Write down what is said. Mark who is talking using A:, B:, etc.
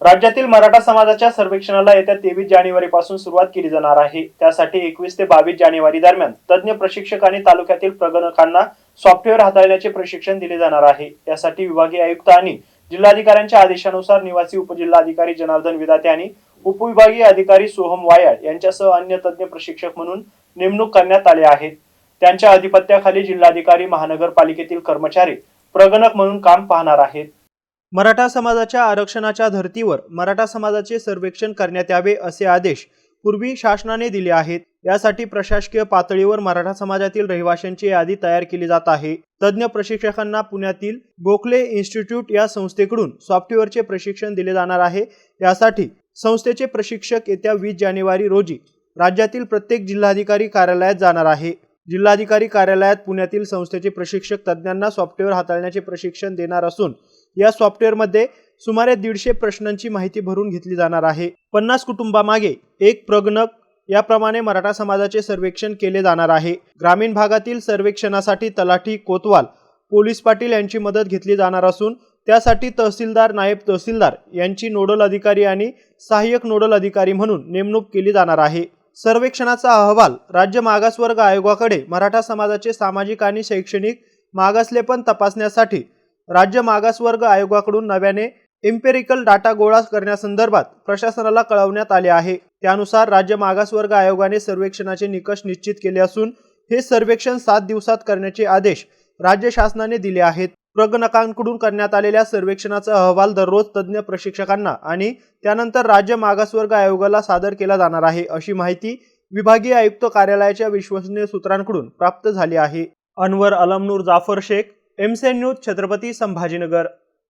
A: राज्यातील मराठा समाजाच्या सर्वेक्षणाला येत्या तेवीस जानेवारी पासून सुरुवात केली जाणार आहे. त्यासाठी एकवीस ते बावीस जानेवारी दरम्यान तज्ज्ञ प्रशिक्षक आणि तालुक्यातील प्रगणकांना सॉफ्टवेअर हाताळण्याचे प्रशिक्षण दिले जाणार आहे. यासाठी विभागीय आयुक्त आणि जिल्हाधिकाऱ्यांच्या आदेशानुसार निवासी उपजिल्हाधिकारी जनार्दन विदाते आणि उपविभागीय अधिकारी सोहम वायाळ यांच्यासह अन्य तज्ज्ञ प्रशिक्षक म्हणून नेमणूक करण्यात आले आहेत. त्यांच्या अधिपत्याखाली जिल्हाधिकारी महानगरपालिकेतील कर्मचारी प्रगणक म्हणून काम पाहणार आहेत. मराठा समाजाच्या आरक्षणाच्या धर्तीवर मराठा समाजाचे सर्वेक्षण करण्यात यावे असे आदेश पूर्वी शासनाने दिले आहेत. यासाठी प्रशासकीय पातळीवर मराठा समाजातील रहिवाशांची यादी तयार केली जात आहे. तज्ज्ञ प्रशिक्षकांना पुण्यातील गोखले इन्स्टिट्यूट या संस्थेकडून सॉफ्टवेअरचे प्रशिक्षण दिले जाणार आहे. यासाठी संस्थेचे प्रशिक्षक येत्या वीस जानेवारी रोजी राज्यातील प्रत्येक जिल्हाधिकारी कार्यालयात जाणार आहे. जिल्हाधिकारी कार्यालयात पुण्यातील संस्थेचे प्रशिक्षक तज्ज्ञांना सॉफ्टवेअर हाताळण्याचे प्रशिक्षण देणार असून या सॉफ्टवेअरमध्ये सुमारे दीडशे प्रश्नांची माहिती भरून घेतली जाणार आहे. पन्नास कुटुंबामागे एक प्रगणक याप्रमाणे मराठा समाजाचे सर्वेक्षण केले जाणार आहे. ग्रामीण भागातील सर्वेक्षणासाठी तलाठी कोतवाल पोलीस पाटील यांची मदत घेतली जाणार असून त्यासाठी तहसीलदार नायब तहसीलदार यांची नोडल अधिकारी आणि सहाय्यक नोडल अधिकारी म्हणून नेमणूक केली जाणार आहे. सर्वेक्षणाचा अहवाल राज्य मागासवर्ग आयोगाकडे मराठा समाजाचे सामाजिक आणि शैक्षणिक मागासलेपण तपासण्यासाठी राज्य मागासवर्ग आयोगाकडून नव्याने एम्पेरिकल डाटा गोळा करण्यासंदर्भात प्रशासनाला कळवण्यात आले आहे. त्यानुसार राज्य मागासवर्ग आयोगाने सर्वेक्षणाचे निकष निश्चित केले असून हे सर्वेक्षण सात दिवसात करण्याचे आदेश राज्य शासनाने दिले आहेत. प्रगणकांकडून करण्यात आलेल्या सर्वेक्षणाचा अहवाल दररोज तज्ज्ञ प्रशिक्षकांना आणि त्यानंतर राज्य मागासवर्ग आयोगाला सादर केला जाणार आहे अशी माहिती विभागीय आयुक्त कार्यालयाच्या विश्वसनीय सूत्रांकडून प्राप्त झाली आहे. अनवर अलमनूर जाफर शेख एमसेन न्यूज छत्रपती संभाजीनगर.